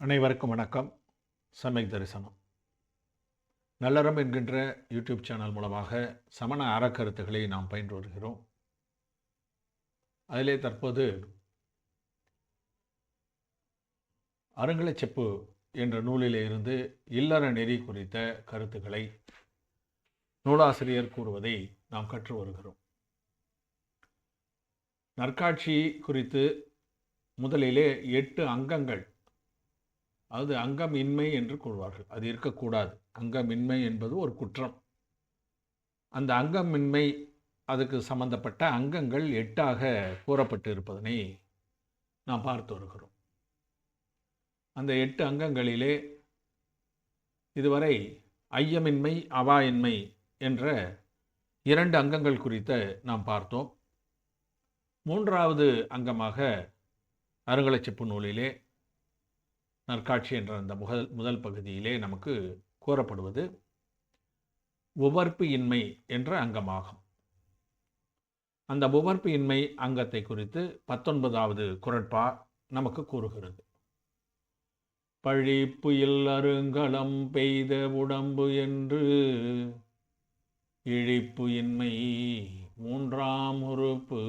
அனைவருக்கும் வணக்கம். சமயக் தரிசனம். நல்லறம் என்கின்ற யூடியூப் சேனல் மூலமாக சமண அறக்கருத்துக்களை நாம் பயின்று வருகிறோம். அதிலே தற்போது அருங்கலைச்செப்பு என்ற நூலிலே இருந்து இல்லற நெறி குறித்த கருத்துக்களை நூலாசிரியர் கூறுவதை நாம் கற்று வருகிறோம். நற்காட்சி குறித்து முதலிலே எட்டு அங்கங்கள் அது அங்கமின்மை என்று கூறுவார்கள் அது இருக்கக்கூடாது. அங்கமின்மை என்பது ஒரு குற்றம். அந்த அங்கமின்மை அதுக்கு சம்பந்தப்பட்ட அங்கங்கள் எட்டாக கூறப்பட்டு இருப்பதனை நாம் பார்த்து வருகிறோம். அந்த எட்டு அங்கங்களிலே இதுவரை ஐயமின்மை அவாயின்மை என்ற இரண்டு அங்கங்கள் குறித்த நாம் பார்த்தோம். மூன்றாவது அங்கமாக அருங்கலச்சிப்பு நூலிலே நற்காட்சி என்ற அந்த முதல் முதல் பகுதியிலே நமக்கு கூறப்படுவது உவர்ப்பு இன்மை என்ற அங்கமாகும். அந்த உவர்ப்பு இன்மை அங்கத்தை குறித்து பத்தொன்பதாவது குரட்பா நமக்கு கூறுகிறது. பழி புயல் அருங்கலம் பெய்த உடம்பு என்று இழிப்பு இன்மை மூன்றாம் உறுப்பு.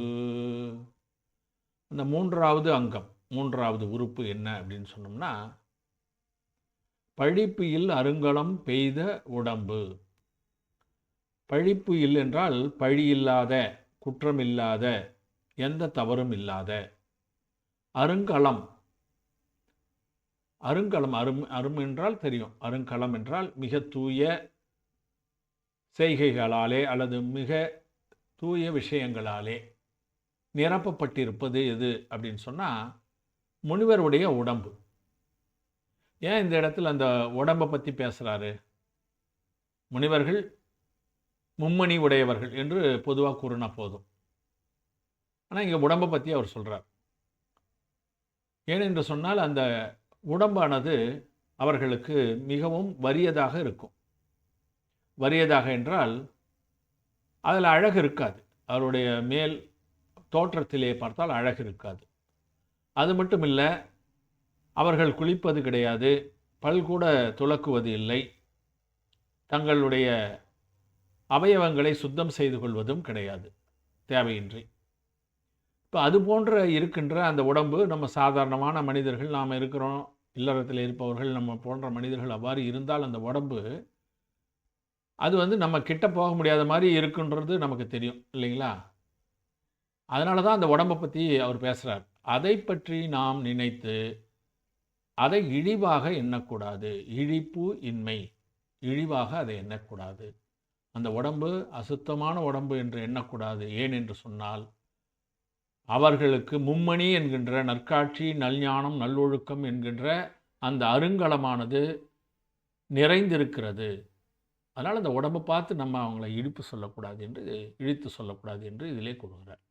அந்த மூன்றாவது அங்கம் மூன்றாவது உறுப்பு என்ன அப்படின்னு சொன்னோம்னா பழிப்புயில் அருங்கலம் பெய்த உடம்பு. பழிப்பு இல் என்றால் பழி இல்லாத குற்றமில்லாத எந்த தவறும் இல்லாத. அருங்கலம். அருங்கலம் அரும் அரும் என்றால் தெரியும். அருங்கலம் என்றால் மிக தூய செய்கைகளாலே அல்லது மிக தூய விஷயங்களாலே நிரப்பப்பட்டிருப்பது எது அப்படின்னு சொன்னால் முனிவருடைய உடம்பு. ஏன் இந்த இடத்துல அந்த உடம்பை பற்றி பேசுகிறாரு முனிவர்கள் மும்மணி உடையவர்கள் என்று பொதுவாக கூறினா போதும். ஆனால் இங்கே உடம்பை பற்றி அவர் சொல்கிறார் ஏனென்று சொன்னால் அந்த உடம்பானது அவர்களுக்கு மிகவும் வறியதாக இருக்கும். வறியதாக என்றால் அதில் அழகு இருக்காது. அவருடைய மேல் தோற்றத்திலே பார்த்தால் அழகு இருக்காது. அது மட்டும் இல்லை அவர்கள் குளிப்பது கிடையாது பல்கூட துளக்குவது துலக்குவது இல்லை. தங்களுடைய அவயவங்களை சுத்தம் செய்து கொள்வதும் கிடையாது. தேவையின்றி. இப்போ அது போன்ற இருக்கின்ற அந்த உடம்பு நம்ம சாதாரணமான மனிதர்கள் நாம் இருக்கிறோம் இல்லறத்தில் இருப்பவர்கள் நம்ம போன்ற மனிதர்கள் அவ்வாறு இருந்தால் அந்த உடம்பு அது வந்து நம்ம கிட்ட போக முடியாத மாதிரி இருக்குன்றது நமக்கு தெரியும் இல்லைங்களா? அதனால தான் அந்த உடம்பை பற்றி அவர் பேசுகிறார் அதை பற்றி நாம் நினைத்து அதை இழிவாக எண்ணக்கூடாது. இழிப்பு இன்மை. இழிவாக அதை எண்ணக்கூடாது. அந்த உடம்பு அசுத்தமான உடம்பு என்று எண்ணக்கூடாது. ஏன் என்று சொன்னால் அவர்களுக்கு மும்மணி என்கின்ற நற்காட்சி நல்ஞானம் நல்லொழுக்கம் என்கின்ற அந்த அருங்கலமானது நிறைந்திருக்கிறது. அதனால் அந்த உடம்பை பார்த்து நம்ம அவங்கள இழிப்பு சொல்லக்கூடாது என்று இழித்து சொல்லக்கூடாது என்று இதிலே கூறுகிறார்.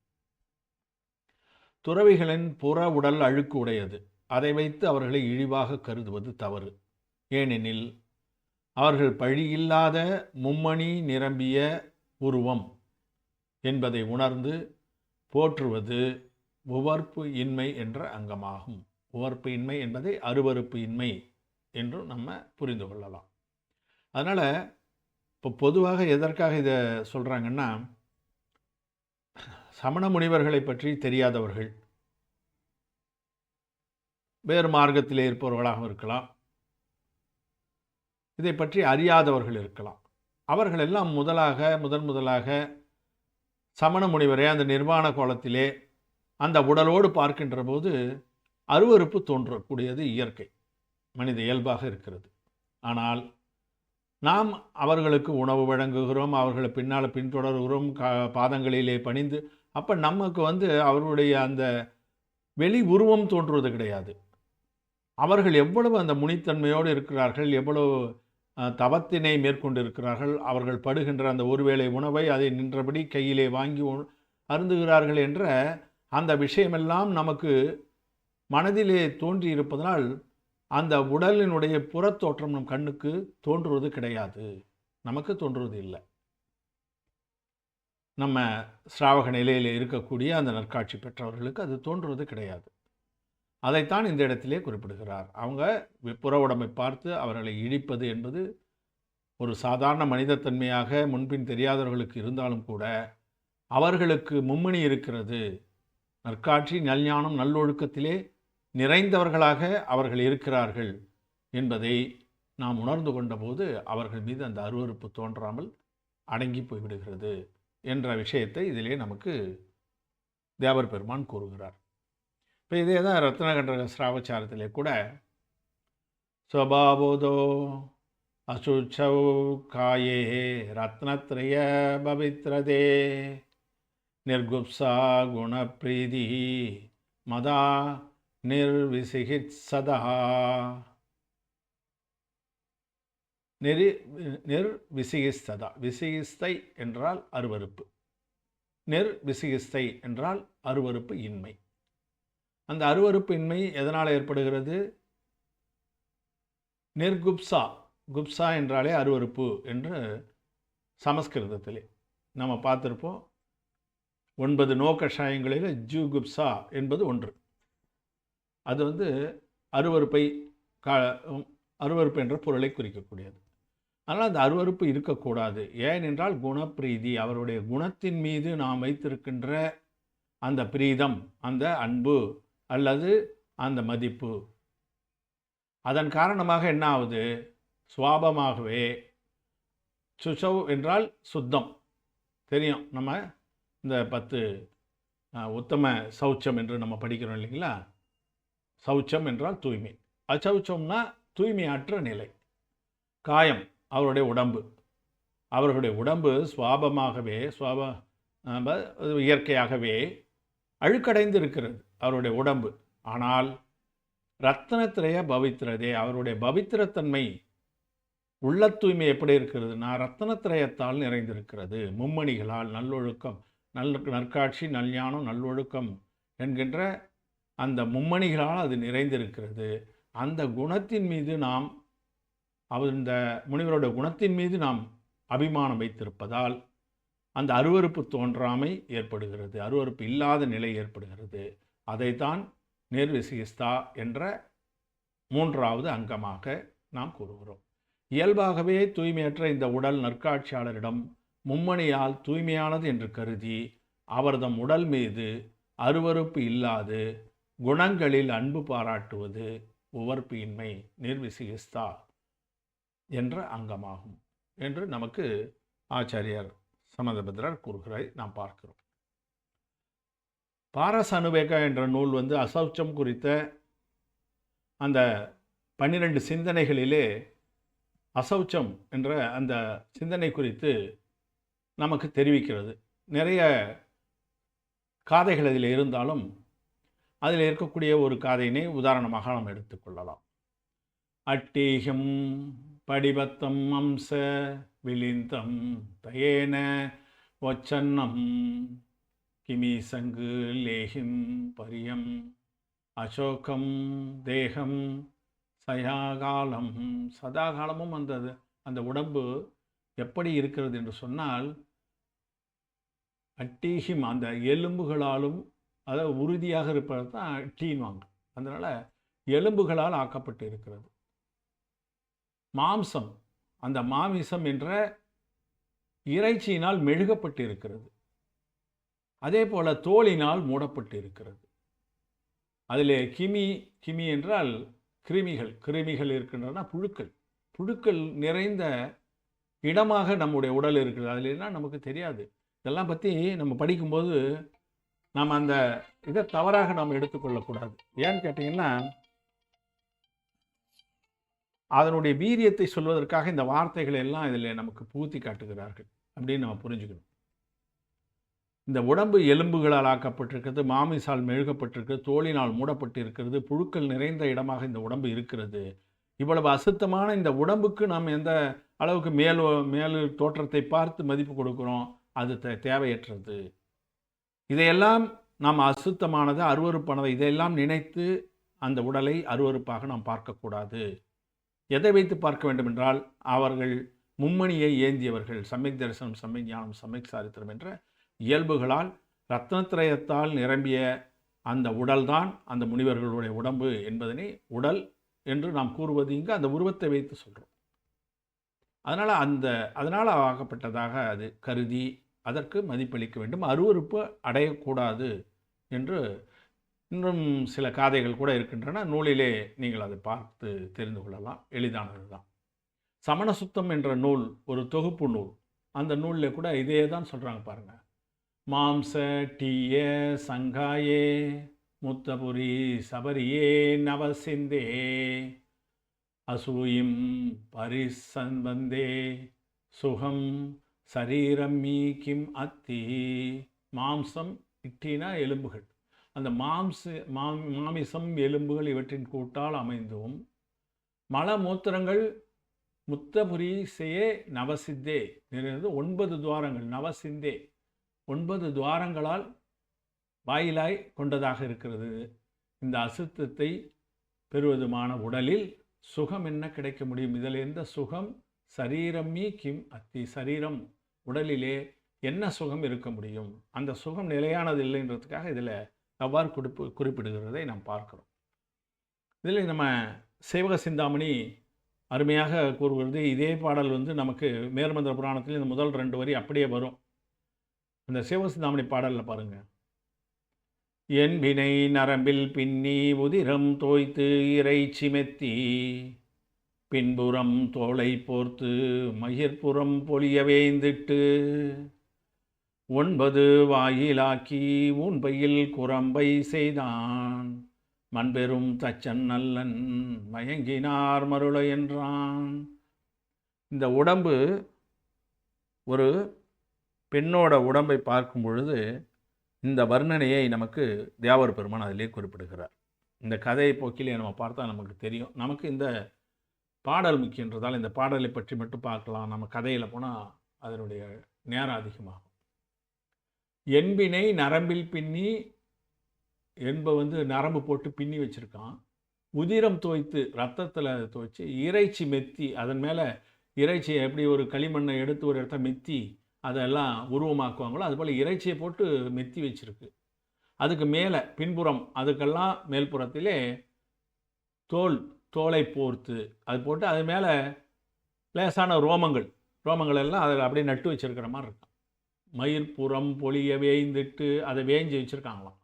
துறவிகளின் புற உடல் அழுக்கு உடையது. அதை வைத்து அவர்களை இழிவாக கருதுவது தவறு. ஏனெனில் அவர்கள் பழியில்லாத மும்மணி நிரம்பிய உருவம் என்பதை உணர்ந்து போற்றுவது உவர்ப்பு இன்மை என்ற அங்கமாகும். உவர்ப்பு இன்மை என்பதை அருவறுப்பு இன்மை என்றும் நம்ம புரிந்து கொள்ளலாம். அதனால் இப்போ பொதுவாக எதற்காக இதை சொல்கிறாங்கன்னா சமண முனிவர்களை பற்றி தெரியாதவர்கள். வேறு மார்க்கத்திலே இருப்பவர்களாகவும் இருக்கலாம். இதை பற்றி அறியாதவர்கள் இருக்கலாம். அவர்கள் எல்லாம் முதலாக முதன் முதலாக சமண முனிவரை அந்த நிர்வாண கோலத்திலே அந்த உடலோடு பார்க்கின்ற போது அருவறுப்பு தோன்றக்கூடியது இயற்கை. மனித இயல்பாக இருக்கிறது. ஆனால் நாம் அவர்களுக்கு உணவு வழங்குகிறோம் அவர்களை பின்னால் பின்தொடர்கிறோம் கா பாதங்களிலே பணிந்து அப்போ நமக்கு வந்து அவர்களுடைய அந்த வெளி உருவம் தோன்றுவது கிடையாது. அவர்கள் எவ்வளவு அந்த முனித்தன்மையோடு இருக்கிறார்கள் எவ்வளவு தவத்தினை மேற்கொண்டிருக்கிறார்கள் அவர்கள் படுகின்ற அந்த ஒருவேளை உணவை அதை நின்றபடி கையிலே வாங்கி அருந்துகிறார்கள் என்ற அந்த விஷயமெல்லாம் நமக்கு மனதிலே தோன்றி இருப்பதனால் அந்த உடலினுடைய புறத்தோற்றம் நம் கண்ணுக்கு தோன்றுவது கிடையாது. நமக்கு தோன்றுவது இல்லை. நம்ம ஸ்ராவக நிலையில் இருக்கக்கூடிய அந்த நற்காட்சி பெற்றவர்களுக்கு அது தோன்றுவது கிடையாது. அதைத்தான் இந்த இடத்திலே குறிப்பிடுகிறார். அவங்க புற உடம்பை பார்த்து அவர்களை இழிப்பது என்பது ஒரு சாதாரண மனிதத்தன்மையாக முன்பின் தெரியாதவர்களுக்கு இருந்தாலும் கூட அவர்களுக்கு மும்மணி இருக்கிறது. நற்காட்சி நல்ஞானம் நல்லொழுக்கத்திலே நிறைந்தவர்களாக அவர்கள் இருக்கிறார்கள் என்பதை நாம் உணர்ந்து கொண்டபோது அவர்கள் மீது அந்த அருவருப்பு தோன்றாமல் அடங்கி போய்விடுகிறது. என்ற விஷயத்தை இதிலே நமக்கு தேவர் பெருமான் கூறுகிறார். இப்போ இதே தான் ரத்னகண்டக ஸ்ராவச்சாரத்திலே கூட சபாபோதோ அசுச்சௌ காயே ரத்னத்ரய பவித்ரதே நிர்குப்சா குணப்பிரீதி மதா நிர்விசிகித்சதா நெறி நெர் விசிகிஸ்ததா விசிகிஸ்தை என்றால் அருவருப்பு. நெர் விசிகிஸ்தை என்றால் அருவருப்பு இன்மை. அந்த அருவருப்பு இன்மை எதனால் ஏற்படுகிறது? நிர்குப்சா குப்சா என்றாலே அருவருப்பு என்று சமஸ்கிருதத்திலே நம்ம பார்த்துருப்போம். ஒன்பது நோக்கஷாயங்களில் ஜூ குப்சா என்பது ஒன்று. அது வந்து அருவருப்பை கா அருவருப்பு என்ற பொருளை குறிக்கக்கூடியது. ஆனால் அந்த அருவருப்பு இருக்கக்கூடாது. ஏனென்றால் குணப்பிரீதி அவருடைய குணத்தின் மீது நாம் வைத்திருக்கின்ற அந்த பிரீதம் அந்த அன்பு அல்லது அந்த மதிப்பு. அதன் காரணமாக என்ன ஆகுது சுவாபமாகவே சுஷவ் என்றால் சுத்தம். தெரியும். நம்ம இந்த பத்து உத்தம சௌச்சம் என்று நம்ம படிக்கிறோம் இல்லைங்களா? சௌச்சம் என்றால் தூய்மை. அசௌச்சம்னா தூய்மையற்ற நிலை. காயம். அவருடைய உடம்பு. அவர்களுடைய உடம்பு சுவாபமாகவே சுவாப இயற்கையாகவே அழுக்கடைந்து இருக்கிறது அவருடைய உடம்பு. ஆனால் ரத்தனத்திரைய பவித்திரதே அவருடைய பவித்திரத்தன்மை உள்ள தூய்மை எப்படி இருக்கிறதுனா ரத்தனத்திரயத்தால் நிறைந்திருக்கிறது. மும்மணிகளால் நல்லொழுக்கம் நல் நற்காட்சி நல்ஞானம் நல்லொழுக்கம் என்கின்ற அந்த மும்மணிகளால் அது நிறைந்திருக்கிறது. அந்த குணத்தின் மீது நாம் அவர் இந்த முனிவரோட குணத்தின் மீது நாம் அபிமானம் வைத்திருப்பதால் அந்த அருவறுப்பு தோன்றாமை ஏற்படுகிறது அருவறுப்பு இல்லாத நிலை ஏற்படுகிறது. அதைத்தான் நேர்விசிகிஸ்தா என்ற மூன்றாவது அங்கமாக நாம் கூறுகிறோம். இயல்பாகவே தூய்மையற்ற இந்த உடல் நற்காட்சியாளரிடம் மும்மணியால் தூய்மையானது என்று கருதி அவர்தம் உடல் மீது அருவறுப்பு இல்லாது குணங்களில் அன்பு பாராட்டுவது உவர்ப்பு இன்மை நிர்விசிகிஸ்தா என்ற அங்கமாகும் என்று நமக்கு ஆச்சாரியர் சமதபத்ரர் கூறுகிறாய் நாம் பார்க்கிறோம். பாரஸ் அனுவேகா என்ற நூல் வந்து அசௌச்சம் குறித்த அந்த பன்னிரண்டு சிந்தனைகளிலே அசௌச்சம் என்ற அந்த சிந்தனை குறித்து நமக்கு தெரிவிக்கிறது. நிறைய காதைகள் அதில் இருந்தாலும் அதில் இருக்கக்கூடிய ஒரு காதையினை உதாரணமாக நாம் எடுத்துக்கொள்ளலாம் அட்டீகம் படிபத்தம் அம்ச விலிந்தம் தயேன ஒச்சன்னம். கிமீசங்கு லேகிம் பரியம். அசோகம் தேகம் சயாகாலம். சதாகாலமும் அந்த அந்த உடம்பு எப்படி இருக்கிறது என்று சொன்னால் அட்டீஹிம் அந்த எலும்புகளாலும் அதாவது உறுதியாக இருப்பது தான் அட்டின்வாங்க. அதனால் எலும்புகளால் ஆக்கப்பட்டு இருக்கிறது. மாம்சம் அந்த மாமிசம் என்ற இறைச்சியினால் மெழுகப்பட்டு இருக்கிறது அதே போல தோளினால் மூடப்பட்டு இருக்கிறது அதில் கிமி கிமி என்றால் கிருமிகள் கிருமிகள் இருக்கின்றன புழுக்கள். புழுக்கள் நிறைந்த இடமாக நம்முடைய உடல் இருக்கிறது. அதில் நமக்கு தெரியாது. இதெல்லாம் பற்றி நம்ம படிக்கும்போது நாம் அந்த இதை தவறாக நாம் எடுத்துக்கொள்ளக்கூடாது. ஏன்னு கேட்டிங்கன்னா அதனுடைய வீரியத்தை சொல்வதற்காக இந்த வார்த்தைகளை எல்லாம் இதில் நமக்கு பூத்தி காட்டுகிறார்கள் அப்படின்னு நம்ம புரிஞ்சுக்கணும். இந்த உடம்பு எலும்புகளால் ஆக்கப்பட்டிருக்கிறது மாமிசால் மெழுகப்பட்டிருக்கிறது தோளினால் மூடப்பட்டு இருக்கிறது புழுக்கள் நிறைந்த இடமாக இந்த உடம்பு இருக்கிறது. இவ்வளவு அசுத்தமான இந்த உடம்புக்கு நாம் எந்த அளவுக்கு மேல் மேல் தோற்றத்தை பார்த்து மதிப்பு கொடுக்குறோம் அது தே தேவையற்றது. இதையெல்லாம் நாம் அசுத்தமானது அருவறுப்பானது இதையெல்லாம் நினைத்து அந்த உடலை அருவறுப்பாக நாம் பார்க்கக்கூடாது. எதை வைத்து பார்க்க வேண்டும் என்றால் அவர்கள் மும்மணியை ஏந்தியவர்கள் சமயக் தரிசனம் சமயக் ஞானம் சமயக் சாரித்திரம் என்ற இயல்புகளால் ரத்னத்திரயத்தால் நிரம்பிய அந்த உடல்தான் அந்த முனிவர்களுடைய உடம்பு என்பதனை உடல் என்று நாம் கூறுவது இங்கு அந்த உருவத்தை வைத்து சொல்கிறோம் அதனால் அந்த அதனால் ஆகப்பட்டதாக அது கருதி அதற்கு மதிப்பளிக்க வேண்டும். அருவருப்பு அடையக்கூடாது என்று இன்னும் சில காதைகள் கூட இருக்கின்றன. நூலிலே நீங்கள் அதை பார்த்து தெரிந்து கொள்ளலாம். எளிதானது தான் சமண சுத்தம் என்ற நூல் ஒரு தொகுப்பு நூல். அந்த நூலில் கூட இதே தான் சொல்கிறாங்க பாருங்கள் மாம்ச டீய சங்காயே முத்தபுரி சபரியே நவசிந்தே அசூயும் பரிசம்பந்தே சுகம் சரீரம் மீ கிம் அத்தி. மாம்சம் இட்டினா எலும்புகள். அந்த மாம்ச மா மாமிசம் எலும்புகள் இவற்றின் கூட்டால் அமைந்தும் மலமூத்திரங்கள் முத்தபுரி செய்ய நவசித்தே நிறைந்தது ஒன்பது துவாரங்கள் நவசிந்தே. ஒன்பது துவாரங்களால் வாயிலாய் கொண்டதாக இருக்கிறது. இந்த அசுத்தத்தை பெறுவதுமான உடலில் சுகம் என்ன கிடைக்க முடியும்? இதில் எந்த சுகம்? சரீரமே கிம் அத்தி சரீரம் உடலிலே என்ன சுகம் இருக்க முடியும்? அந்த சுகம் நிலையானது இல்லைன்றதுக்காக இதில் அவ்வாறு குறிப்பு குறிப்பிடுகிறதை நாம் பார்க்கிறோம். இதில் நம்ம சேவக சிந்தாமணி அருமையாக கூறுகிறது இதே பாடல் வந்து நமக்கு மேர்மந்திர புராணத்தில் இந்த முதல் ரெண்டு வரி அப்படியே வரும். அந்த சேவக சிந்தாமணி பாடலில் பாருங்கள் என்பினை நரம்பில் பின்னி உதிரம் தோய்த்து இறைச்சி மெத்தி பின்புறம் தோலை போர்த்து மயிர்புறம் பொழிய வேந்திட்டு ஒன்பது வாயிலாக்கி ஊன்பையில் குரம்பை செய்தான். மண்பெரும் தச்சன் நல்லன் மயங்கினார் மருள என்றான். இந்த உடம்பு ஒரு பெண்ணோட உடம்பை பார்க்கும் பொழுது இந்த வர்ணனையை நமக்கு தியாவர் பெருமான் அதிலே குறிப்பிடுகிறார். இந்த கதையை போக்கிலே நம்ம பார்த்தா நமக்கு தெரியும். நமக்கு இந்த பாடல் முக்கியன்றதால் இந்த பாடலை பற்றி மட்டும் பார்க்கலாம். நம்ம கதையில் போனால் அதனுடைய நேரம் அதிகமாகும். என்பினை நரம்பில் பின்னி என்ப வந்து நரம்பு போட்டு பின்னி வச்சுருக்கான். உதிரம் துவைத்து ரத்தத்தில் துவைச்சு இறைச்சி மெத்தி அதன் மேலே இறைச்சியை எப்படி ஒரு களிமண்ணை எடுத்து ஒரு இடத்த மெத்தி அதெல்லாம் உருவமாக்குவாங்களோ அதுபோல் இறைச்சியை போட்டு மெத்தி வச்சுருக்கு. அதுக்கு மேலே பின்புறம் அதுக்கெல்லாம் மேல்புறத்திலே தோல் தோலை போர்த்து அது போட்டு அது மேலே லேசான ரோமங்கள் ரோமங்கள் எல்லாம் அதில் அப்படியே நட்டு வச்சுருக்கிற மாதிரி இருக்கும். மயிர்புறம் பொழிய வேய்ந்துட்டு அதை வேஞ்சி வச்சுருக்காங்களாம்.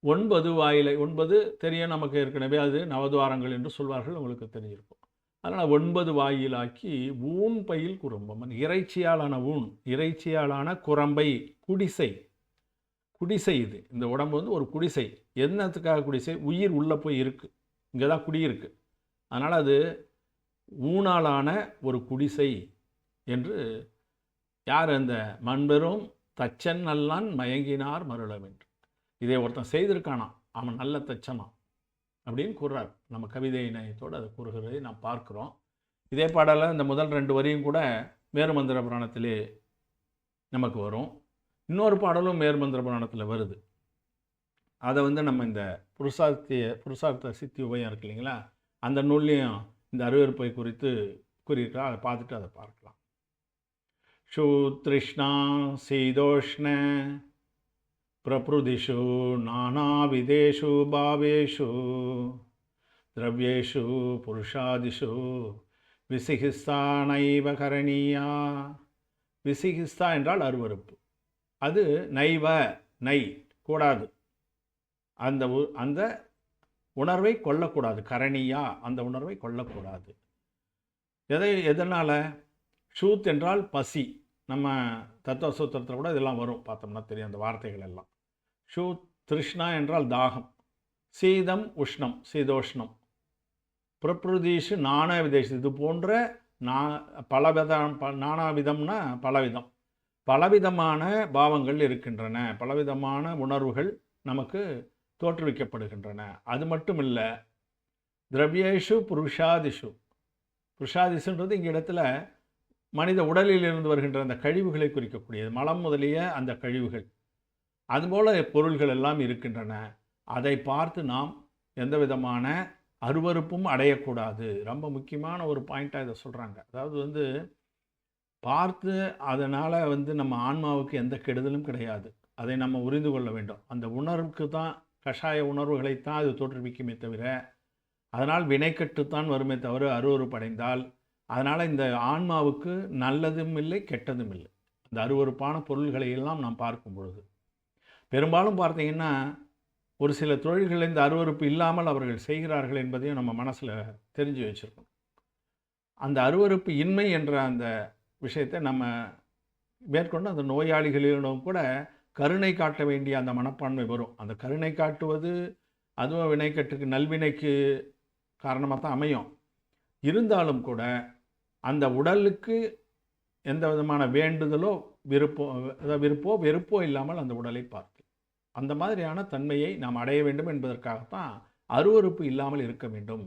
ஒன்பது வாயிலை ஒன்பது தெரியும் நமக்கு ஏற்கனவே அது நவதுவாரங்கள் என்று சொல்வார்கள் உங்களுக்கு தெரிஞ்சிருக்கும். அதனால் ஒன்பது வாயிலாக்கி ஊன் பயில் குறும்பம். இறைச்சியாலான ஊன் இறைச்சியாலான குரம்பை குடிசை. குடிசை இது. இந்த உடம்பு வந்து ஒரு குடிசை. என்னத்துக்காக குடிசை? உயிர் உள்ளே போய் இருக்குது இங்கே தான் குடியிருக்கு. அதனால் அது ஊனாலான ஒரு குடிசை என்று யார் அந்த மண்பெரும் தச்சன் நல்லான் மயங்கினார் மருளவென்று இதை ஒருத்தன் செய்திருக்கானா? அவன் நல்ல தச்சனான் அப்படின்னு கூறுறார். நம்ம கவிதை இணையத்தோடு அதை கூறுகிறதை நாம் பார்க்குறோம். இதே பாடலில் இந்த முதல் ரெண்டு வரியும் கூட மேருமந்திர புராணத்திலே நமக்கு வரும். இன்னொரு பாடலும் மேருமந்திர புராணத்தில் வருது. அதை வந்து நம்ம இந்த புருஷார்த்திய புருஷார்த்த சித்தி உபயம் இருக்கு இல்லைங்களா? அந்த நூல்லையும் இந்த அருவருப்பை குறித்து கூறியிருக்கிறா அதை பார்த்துட்டு அதை பார்க்கலாம். ക്ഷൂതൃഷ്ണാ ശീതോഷ്ണ പ്രപൃതിഷു നാനാവിധേഷു ഭാവേഷു ദ്രവ്യേഷു പുരുഷാദിഷു விசிகிஸ்தானைவ கரணீயா விசிகிஸ்தா என்றால் அருவறுப்பு அது நைவ நை கூடாது. அந்த அந்த உணர்வை கொள்ளக்கூடாது. கரணியா அந்த உணர்வை கொள்ளக்கூடாது. எதை எதனால்? ஷூத் என்றால் பசி. நம்ம தத்துவ சூத்திரத்தில் கூட இதெல்லாம் வரும். பார்த்தோம்னா தெரியும் அந்த வார்த்தைகள் எல்லாம். ஷூ திருஷ்ணா என்றால் தாகம். சீதம் உஷ்ணம் சீதோஷ்ணம். பிரப்ருதீஷு நானா விதேஷ் இது போன்ற நா பலவிதம் ப நானாவிதம்னா பலவிதம். பலவிதமான பாவங்கள் இருக்கின்றன. பலவிதமான உணர்வுகள் நமக்கு தோற்றுவிக்கப்படுகின்றன. அது மட்டும் இல்லை திரவியேஷு புருஷாதிஷு. புருஷாதிஷுன்றது இங்கே இடத்துல மனித உடலில் இருந்து வருகின்ற அந்த கழிவுகளை குறிக்கக்கூடியது. மலம் முதலிய அந்த கழிவுகள். அதுபோல பொருள்கள் எல்லாம் இருக்கின்றன. அதை பார்த்து நாம் எந்த விதமான அருவருப்பும் அடையக்கூடாது. ரொம்ப முக்கியமான ஒரு பாயிண்ட்டாக இதை சொல்கிறாங்க அதாவது வந்து பார்த்து அதனால் வந்து நம்ம ஆன்மாவுக்கு எந்த கெடுதலும் கிடையாது. அதை நம்ம புரிந்து கொள்ள வேண்டும். அந்த உணர்வுக்கு தான் கஷாய உணர்வுகளைத்தான் அது தோற்றுவிக்குமே தவிர அதனால் வினைக்கட்டுத்தான் வருமே தவிர அருவறுப்படைந்தால் அதனால் இந்த ஆன்மாவுக்கு நல்லதும் இல்லை கெட்டதும் இல்லை. இந்த அருவறுப்பான பொருள்களை எல்லாம் நாம் பார்க்கும் பொழுது. பெரும்பாலும் பார்த்தீங்கன்னா ஒரு சில தொழில்கள் இந்த அருவறுப்பு இல்லாமல் அவர்கள் செய்கிறார்கள் என்பதையும் நம்ம மனசில் தெரிஞ்சு வச்சுருக்கோம் அந்த அருவறுப்பு இன்மை என்ற அந்த விஷயத்தை நம்ம மேற்கொண்டு அந்த நோயாளிகளிடம் கூட கருணை காட்ட வேண்டிய அந்த மனப்பான்மை வரும். அந்த கருணை காட்டுவது அதுவும் வினைக்கட்டுக்கு நல்வினைக்கு காரணமாக தான் அமையும். இருந்தாலும் கூட அந்த உடலுக்கு எந்த விதமான வேண்டுதலோ விருப்போ விருப்போ வெறுப்போ இல்லாமல் அந்த உடலை பார்த்து. அந்த மாதிரியான தன்மையை நாம் அடைய வேண்டும் என்பதற்காகத்தான் அருவறுப்பு இல்லாமல் இருக்க வேண்டும்.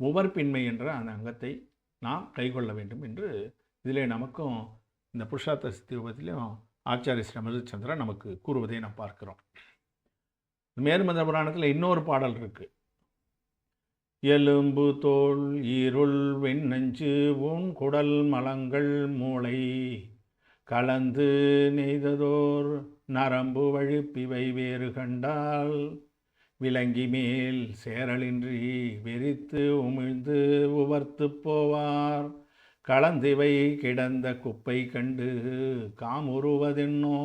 உவர்ப்பின்மை என்ற அந்த அங்கத்தை நாம் கைக்கொள்ள வேண்டும் என்று இதிலே நமக்கும் இந்த புருஷார்த்த சித்திரூபத்திலையும் ஆச்சாரிய ஸ்ரீ அமிர்தச்சந்திரன் நமக்கு கூறுவதை நாம் பார்க்கிறோம். மேருமந்த புராணத்தில் இன்னொரு பாடல் இருக்குது எலும்பு தோல் ஈருள் வெண்ணஞ்சு உன் குடல் மலங்கள் மூளை. கலந்து நெய்ததோர் நரம்பு வழுப்பிவை வேறு கண்டால். விலங்கி மேல் சேரலின்றி வெறித்து உமிழ்ந்து உவர்த்து போவார். கலந்திவை கிடந்த குப்பை கண்டு காமுறுவதென்னோ?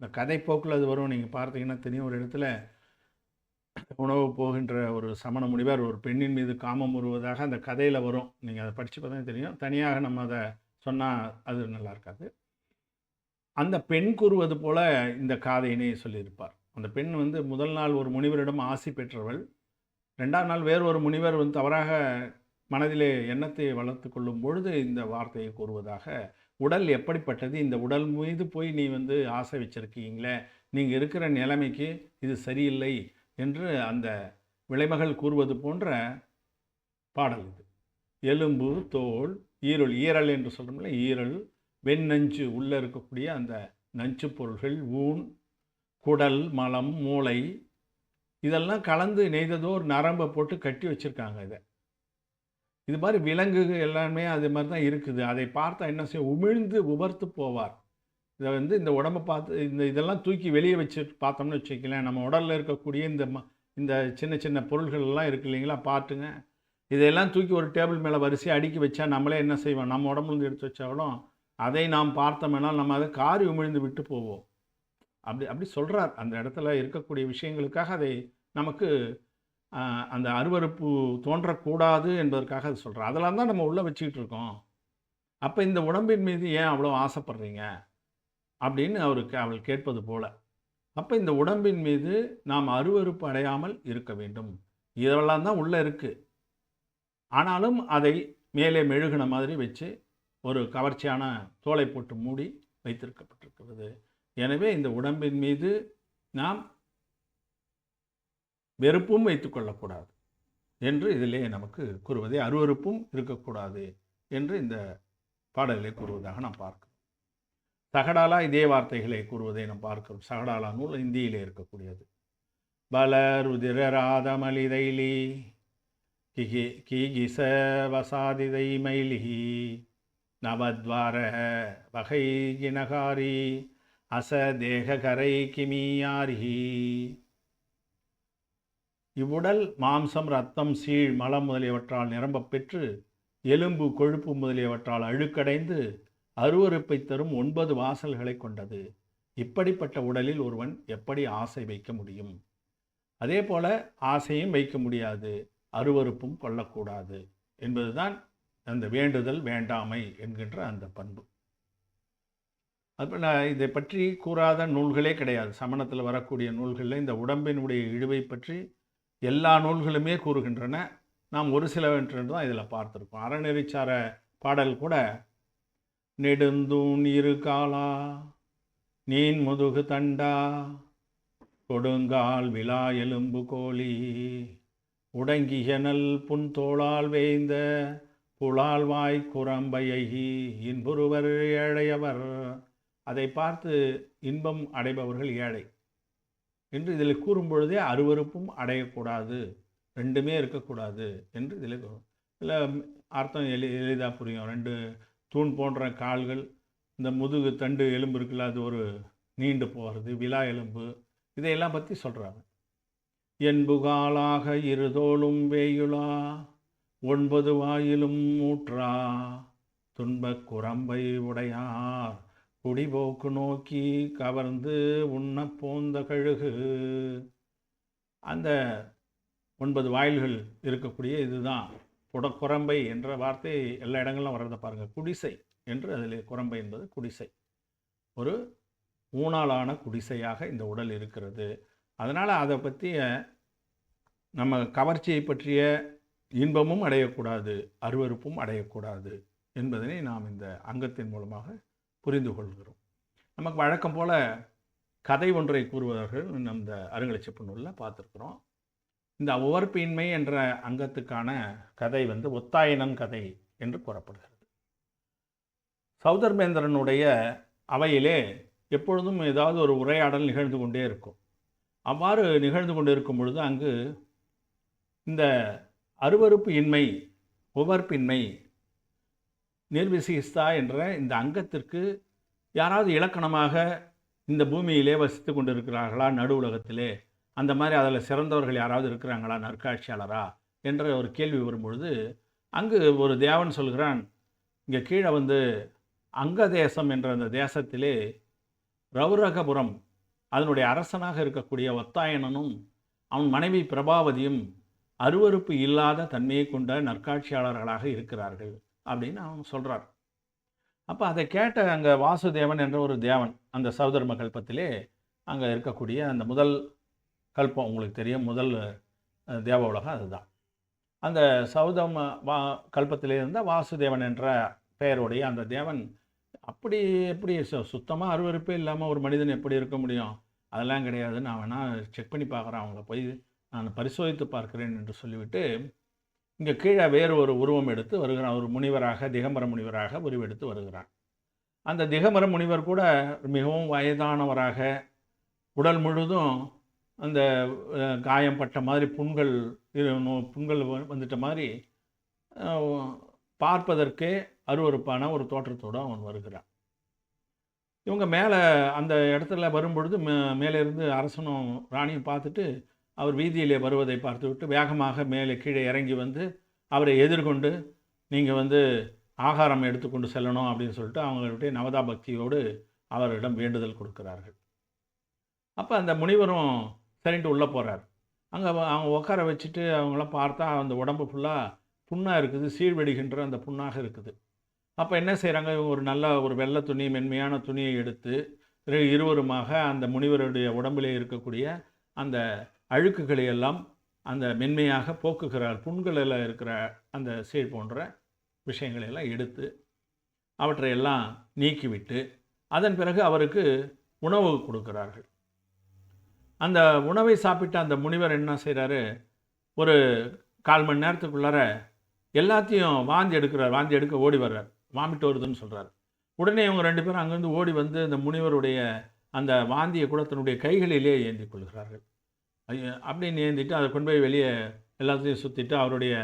இந்த கதைப்போக்கில் அது வரும். நீங்கள் பார்த்தீங்கன்னா தெரியும் ஒரு இடத்துல உணவு போகின்ற ஒரு சமண முனிவர் ஒரு பெண்ணின் மீது காமம் உருவதாக அந்த கதையில் வரும். நீங்கள் அதை படித்து பார்த்தா தெரியும். தனியாக நம்ம அதை சொன்னால் அது நல்லா இருக்காது. அந்த பெண் கூறுவது போல இந்த காதையினை சொல்லியிருப்பார். அந்த பெண் வந்து முதல் நாள் ஒரு முனிவரிடம் ஆசி பெற்றவள். ரெண்டாம் நாள் வேறு ஒரு முனிவர் வந்து தவறாக மனதிலே எண்ணத்தை வளர்த்து கொள்ளும் பொழுது இந்த வார்த்தையை கூறுவதாக உடல் எப்படிப்பட்டது? இந்த உடல் மீது போய் நீ வந்து ஆசை வச்சிருக்கீங்களே. நீங்கள் இருக்கிற நிலைமைக்கு இது சரியில்லை. என்று அந்த விளைமகள் கூறுவது போன்ற பாடல் இது. எலும்பு தோல் ஈரல் ஈரல் என்று சொல்கிறோம்ல ஈரல் வெண் நஞ்சு உள்ளே இருக்கக்கூடிய அந்த நஞ்சு பொருள்கள் ஊன் குடல் மலம் மூளை இதெல்லாம் கலந்து நெய்ததோ ஒரு நரம்பை போட்டு கட்டி வச்சுருக்காங்க இதை. இது மாதிரி விலங்குகள் எல்லாமே அது மாதிரி தான் இருக்குது. அதை பார்த்தா என்ன செய்யும்? உமிழ்ந்து உபர்த்து போவார். இதை வந்து இந்த உடம்பை பார்த்து இந்த இதெல்லாம் தூக்கி வெளியே வச்சு பார்த்தோம்னு வச்சுக்கலாம் நம்ம உடலில் இருக்கக்கூடிய இந்த ம இந்த சின்ன சின்ன பொருள்கள் எல்லாம் இருக்கு இல்லைங்களா பார்த்துங்க இதையெல்லாம் தூக்கி ஒரு டேபிள் மேலே வரிசையாக அடுக்கி வச்சா நம்மளே என்ன செய்வோம்? நம்ம உடம்புலேருந்து எடுத்து வச்சாலும் அதை நாம் பார்த்தோம்னால் நம்ம அதை காரி உமிழ்ந்து விட்டு போவோம். அப்படி அப்படி சொல்கிறார் அந்த இடத்துல இருக்கக்கூடிய விஷயங்களுக்காக அதை நமக்கு அந்த அருவறுப்பு தோன்றக்கூடாது என்பதற்காக அது சொல்கிறார் அதெல்லாம் தான் நம்ம உள்ளே வச்சுக்கிட்டு இருக்கோம். அப்போ இந்த உடம்பின் மீது ஏன் அவ்வளோ ஆசைப்படுறீங்க? அப்படின்னு அவருக்கு அவள் கேட்பது போல. அப்போ இந்த உடம்பின் மீது நாம் அருவறுப்பு அடையாமல் இருக்க வேண்டும். இதெல்லாம் தான் உள்ளே இருக்குது ஆனாலும் அதை மேலே மெழுகின மாதிரி வச்சு ஒரு கவர்ச்சியான தோலை போட்டு மூடி வைத்திருக்கப்பட்டிருக்கிறது. எனவே இந்த உடம்பின் மீது நாம் வெறுப்பும் வைத்துக்கொள்ளக்கூடாது என்று இதிலே நமக்கு கூறுவதே அருவறுப்பும் இருக்கக்கூடாது என்று இந்த பாடலை கூறுவதாக நாம் பார்க்கிறோம். சகடாலா இதே வார்த்தைகளை கூறுவதை நாம் பார்க்கிறோம். சகடாலா நூல் இந்தியிலே இருக்கக்கூடியது. பல ருதிர ராதமலிதைலி கிகி கீகிச வசாதிதை மைலிஹி நவத்வார வகை கிணகாரி அச தேககரை கிமியாரிஹி இவ்வுடல் மாம்சம் ரத்தம் சீழ் மலம் முதலியவற்றால் நிரம்பப் பெற்று எலும்பு கொழுப்பு முதலியவற்றால் அழுக்கடைந்து அருவறுப்பை தரும் ஒன்பது வாசல்களை கொண்டது. இப்படிப்பட்ட உடலில் ஒருவன் எப்படி ஆசை வைக்க முடியும்? அதே போல ஆசையும் வைக்க முடியாது. அருவறுப்பும் கொள்ளக்கூடாது என்பதுதான் அந்த வேண்டுதல் வேண்டாமை என்கின்ற அந்த பண்பு. அப்போ நான் இதை பற்றி கூறாத நூல்களே கிடையாது. சமணத்தில் வரக்கூடிய நூல்களில் இந்த உடம்பினுடைய இழுவை பற்றி எல்லா நூல்களுமே கூறுகின்றன. நாம் ஒரு சிலவற்றை தான் இதில் பார்த்துருக்கோம். அறநெறிச்சார பாடல் கூட நெடுந்தூண் இரு காலா நீன் முதுகு தண்டா. கொடுங்கால் விழா எலும்பு கோழி உடங்கியனல் புன்தோளால் வேய்ந்த புலால்வாய் குரம்பையை இன்புருவர் ஏழையவர். அதை பார்த்து இன்பம் அடைபவர்கள் ஏழை. என்று இதில் கூறும்பொழுதே அருவருப்பும் அருவறுப்பும் அடையக்கூடாது ரெண்டுமே இருக்கக்கூடாது என்று இதில் இதில் அர்த்தம் எளி எளிதாக புரியும். ரெண்டு தூண் போன்ற கால்கள் இந்த முதுகு தண்டு எலும்பு இருக்குல்ல அது ஒரு நீண்டு போகிறது விழா எலும்பு இதையெல்லாம் பற்றி சொல்கிறாங்க என்புகாலாக இருதோளும் வேயுளா ஒன்பது வாயிலும் மூற்றா துன்பக் குரம்பை உடையார் குடிபோக்கு நோக்கி கவர்ந்து உண்ண போந்த கழுகு. அந்த ஒன்பது வாயில்கள் இருக்கக்கூடிய இதுதான். குடக்குரம்பை என்ற வார்த்தை எல்லா இடங்களிலும் வர்றதை பாருங்கள் குடிசை என்று அதில் குரம்பை என்பது குடிசை. ஒரு ஊனாலான குடிசையாக இந்த உடல் இருக்கிறது. அதனால் அதை பற்றிய நம்ம கவர்ச்சியை பற்றிய இன்பமும் அடையக்கூடாது அருவருப்பும் அடையக்கூடாது என்பதனை நாம் இந்த அங்கத்தின் மூலமாக புரிந்து கொள்கிறோம். நமக்கு வழக்கம் போல் கதை ஒன்றை கூறுவதர்கள் இந்த அருங்கலச்சிப்பு நூலில் பார்த்துருக்குறோம். இந்த உவர்ப்பின்மை என்ற அங்கத்துக்கான கதை வந்து ஒத்தாயனம் கதை என்று கூறப்படுகிறது. சௌதர்மேந்திரனுடைய அவையிலே எப்பொழுதும் ஏதாவது ஒரு உரையாடல் நிகழ்ந்து கொண்டே இருக்கும். அவ்வாறு நிகழ்ந்து கொண்டு இருக்கும் பொழுது அங்கு இந்த அருவறுப்பு இன்மை உவர்ப்பின்மை நிர்விசிஸ்தா என்ற இந்த அங்கத்திற்கு யாராவது இலக்கணமாக இந்த பூமியிலே வசித்து கொண்டிருக்கிறார்களா நடு உலகத்திலே? அந்த மாதிரி அதில் சிறந்தவர்கள் யாராவது இருக்கிறாங்களா நற்காட்சியாளரா என்ற ஒரு கேள்வி வரும்பொழுது அங்கு ஒரு தேவன் சொல்கிறான் இங்கே கீழே வந்து அங்க தேசம் என்ற அந்த தேசத்திலே ரவுரகபுரம் அதனுடைய அரசனாக இருக்கக்கூடிய ஒத்தாயனனும் அவன் மனைவி பிரபாவதியும் அருவறுப்பு இல்லாத தன்மையை கொண்ட நற்காட்சியாளர்களாக இருக்கிறார்கள் அப்படின்னு அவன் சொல்கிறார் அப்போ அதை கேட்ட அங்கே வாசுதேவன் என்ற ஒரு தேவன் அந்த சௌதர்ம கல்பத்திலே அங்கே இருக்கக்கூடிய அந்த முதல் கல்பம் உங்களுக்கு தெரியும். முதல் தேவ உலகம் அதுதான். அந்த சௌதம் வா கல்பத்திலே இருந்த வாசுதேவன் என்ற பெயருடைய அந்த தேவன் அப்படி எப்படி சு- சுத்தமாக அருவருப்பே இல்லாமல் ஒரு மனிதன் எப்படி இருக்க முடியும்? அதெல்லாம் கிடையாது. நான் வேணால் செக் பண்ணி பார்க்குறேன். அவங்கள போய் நான் பரிசோதித்து பார்க்கிறேன் என்று சொல்லிவிட்டு இங்கே கீழே வேறு ஒரு உருவம் எடுத்து வருகிறான். ஒரு முனிவராக திகம்பர முனிவராக உருவெடுத்து வருகிறான். அந்த திகம்பர முனிவர் கூட மிகவும் வயதானவராக உடல் முழுதும் அந்த காயம் பட்ட மாதிரி புண்கள் புண்கள் வந்துட்ட மாதிரி பார்ப்பதற்கே அருவருப்பான ஒரு தோற்றத்தோடு அவன் வருகிறான். இவங்க மேலே அந்த இடத்துல வரும்பொழுது மே மேலே இருந்து அரசனும் ராணியும் பார்த்துட்டு அவர் வீதியிலே வருவதை பார்த்துவிட்டு வேகமாக மேலே கீழே இறங்கி வந்து அவரை எதிர்கொண்டு நீங்கள் வந்து ஆகாரம் எடுத்துக்கொண்டு செல்லணும் அப்படின்னு சொல்லிட்டு அவங்களுடைய நவதா பக்தியோடு அவரிடம் வேண்டுதல் கொடுக்கிறார்கள். அப்போ அந்த முனிவரும் சரின்ட்டு உள்ளே போகிறார் அங்கே அவங்க உட்கார வச்சுட்டு அவங்களாம் பார்த்தா அந்த உடம்பு ஃபுல்லாக புண்ணாக இருக்குது சீழ்வெடிகின்ற அந்த புண்ணாக இருக்குது. அப்போ என்ன செய்கிறாங்க ஒரு நல்ல ஒரு வெள்ளை துணி மென்மையான துணியை எடுத்து இருவருமாக அந்த முனிவருடைய உடம்பிலே இருக்கக்கூடிய அந்த அழுக்குகளை எல்லாம் அந்த மென்மையாக போக்குகிறார். புண்களில் இருக்கிற அந்த சீழ் போன்ற விஷயங்களை எல்லாம் எடுத்து அவற்றையெல்லாம் நீக்கிவிட்டு அதன் பிறகு அவருக்கு உணவு கொடுக்கிறார்கள். அந்த உணவை சாப்பிட்ட அந்த முனிவர் என்ன செய்கிறாரு ஒரு கால் மணி நேரத்துக்குள்ளார எல்லாத்தையும் வாந்தி எடுக்கிறார் வாந்தி எடுக்க ஓடி வர்றார். வாமிட்டு வருதுன்னு சொல்கிறார் உடனே இவங்க ரெண்டு பேரும் அங்கேருந்து ஓடி வந்து அந்த முனிவருடைய அந்த வாந்தியை கூட தன்னுடைய கைகளிலே ஏந்தி கொள்கிறார்கள். அப்படின்னு ஏந்திட்டு அதை கொண்டு போய் வெளியே எல்லாத்தையும் சுற்றிட்டு அவருடைய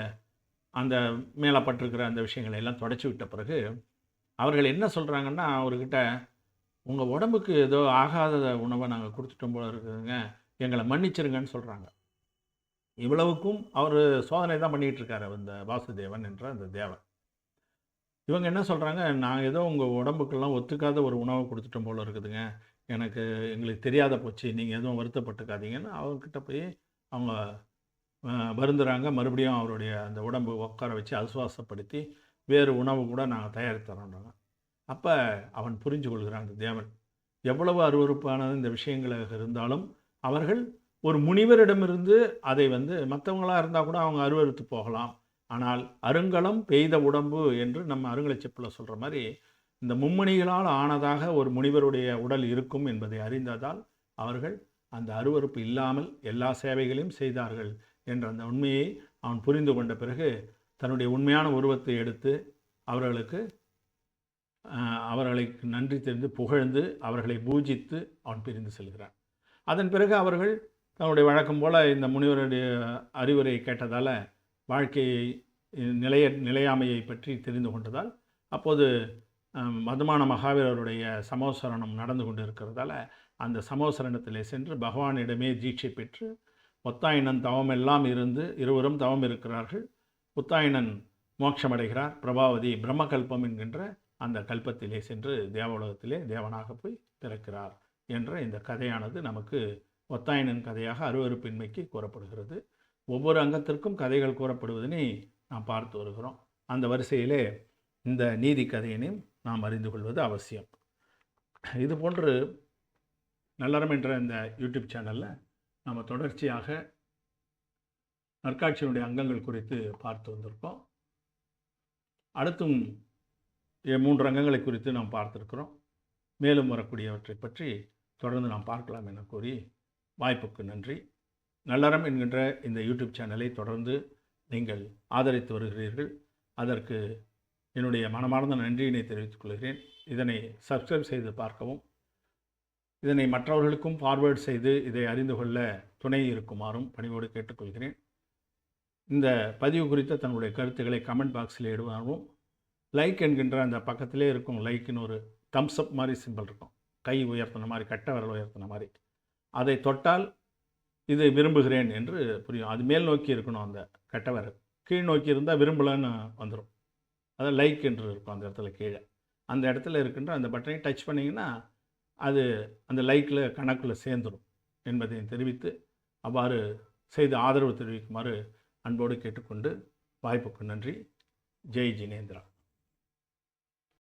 அந்த மேலே பட்டிருக்கிற அந்த விஷயங்களை எல்லாம் தொடச்சி விட்ட பிறகு அவர்கள் என்ன சொல்கிறாங்கன்னா அவர்கிட்ட உங்கள் உடம்புக்கு ஏதோ ஆகாத உணவை நாங்கள் கொடுத்துட்டோம் போல இருக்குதுங்க. எங்களை மன்னிச்சிருங்கன்னு சொல்கிறாங்க இவ்வளவுக்கும் அவர் சோதனை தான் பண்ணிகிட்டு இருக்காரு அந்த வாசுதேவன் என்ற அந்த தேவன். இவங்க என்ன சொல்கிறாங்க நான் ஏதோ உங்கள் உடம்புக்கெல்லாம் ஒத்துக்காத ஒரு உணவை கொடுத்துட்டோம் போல இருக்குதுங்க. எனக்கு எங்களுக்கு தெரியாத போச்சு நீங்கள் எதுவும் வருத்தப்பட்டுக்காதீங்கன்னு அவர்கிட்ட போய் அவங்க வருந்துறாங்க. மறுபடியும் அவருடைய அந்த உடம்பு உட்கார வச்சு அசுவாசப்படுத்தி வேறு உணவு கூட நாங்கள் தயாரித்து தரோன்றாங்க அப்போ அவன் புரிஞ்சு கொள்கிறான் தேவன். எவ்வளவு அருவறுப்பான இந்த விஷயங்களாக இருந்தாலும் அவர்கள் ஒரு முனிவரிடமிருந்து அதை வந்து மற்றவங்களாக இருந்தால் கூட அவங்க அருவருத்து போகலாம். ஆனால் அருங்கலம் பெய்த உடம்பு என்று நம்ம அருங்கலச்சிப்பில் சொல்கிற மாதிரி இந்த மும்மணிகளால் ஆனதாக ஒரு முனிவருடைய உடல் இருக்கும் என்பதை அறிந்ததால் அவர்கள் அந்த அருவருப்பு இல்லாமல் எல்லா சேவைகளையும் செய்தார்கள் என்ற அந்த உண்மையை அவன் புரிந்து கொண்ட பிறகு தன்னுடைய உண்மையான உருவத்தை எடுத்து அவர்களுக்கு அவர்களை நன்றி தெரிந்து புகழ்ந்து அவர்களை பூஜித்து அவன் பிரிந்து செல்கிறான். அதன் பிறகு அவர்கள் தன்னுடைய வழக்கம் போல் இந்த முனிவருடைய அறிவுரை கேட்டதால் வாழ்க்கையை நிலைய நிலையாமையை பற்றி தெரிந்து கொண்டதால் அப்போது மதுமான மகாவீரருடைய சமோசரணம் நடந்து கொண்டு இருக்கிறதால அந்த சமோசரணத்திலே சென்று பகவானிடமே தீட்சை பெற்று ஒத்தாயினன் தவமெல்லாம் இருந்து இருவரும் தவம் இருக்கிறார்கள். உத்தாயனன் மோட்சமடைகிறார். பிரபாவதி பிரம்மகல்பம் என்கின்ற அந்த கல்பத்திலே சென்று தேவலோகத்திலே தேவனாக போய் பிறக்கிறார் என்ற இந்த கதையானது நமக்கு ஒத்தாயனின் கதையாக அருவருப்பின்மைக்கு கூறப்படுகிறது. ஒவ்வொரு அங்கத்திற்கும் கதைகள் கூறப்படுவதனை நாம் பார்த்து வருகிறோம். அந்த வரிசையிலே இந்த நீதி கதையினையும் நாம் அறிந்து கொள்வது அவசியம். இது போன்று நல்லறம் என்ற இந்த யூடியூப் சேனலில் நாம் தொடர்ச்சியாக நற்காட்சியினுடைய அங்கங்கள் குறித்து பார்த்து வந்திருக்கோம். அடுத்தும் மூன்று ரங்கங்களை குறித்து நாம் பார்த்துருக்கிறோம். மேலும் வரக்கூடியவற்றை பற்றி தொடர்ந்து நாம் பார்க்கலாம் என கூறி வாய்ப்புக்கு நன்றி. நல்லறம் என்கின்ற இந்த யூடியூப் சேனலை தொடர்ந்து நீங்கள் ஆதரித்து வருகிறீர்கள். அதற்கு என்னுடைய மனமார்ந்த நன்றியினை தெரிவித்துக் கொள்கிறேன். இதனை சப்ஸ்கிரைப் செய்து பார்க்கவும். இதனை மற்றவர்களுக்கும் ஃபார்வேர்டு செய்து இதை அறிந்து கொள்ள துணை இருக்குமாறும் பணிவோடு கேட்டுக்கொள்கிறேன். இந்த பதிவு குறித்த தன்னுடைய கருத்துக்களை கமெண்ட் பாக்ஸில் இடுவாகவும் லைக் என்கின்ற அந்த பக்கத்திலே இருக்கும் லைக்குன்னு ஒரு தம்ஸ் அப் மாதிரி சிம்பிள் இருக்கும். கை உயர்த்தின மாதிரி கட்ட விரல் உயர்த்தின மாதிரி. அதை தொட்டால் இதை விரும்புகிறேன் என்று புரியும். அது மேல் நோக்கி இருக்கணும் அந்த கட்ட விரல். கீழ் நோக்கி இருந்தால் விரும்பலன்னு வந்துடும் அதான் லைக் என்று இருக்கும் அந்த இடத்துல கீழே. அந்த இடத்துல இருக்கின்ற அந்த பட்டனை டச் பண்ணிங்கன்னா அது அந்த லைக்கில் கணக்கில் சேர்ந்துடும் என்பதையும் தெரிவித்து அவ்வாறு செய்து ஆதரவு தெரிவிக்குமாறு அன்போடு கேட்டுக்கொண்டு வாய்ப்புக்கு நன்றி. ஜெய் ஜினேந்திரா.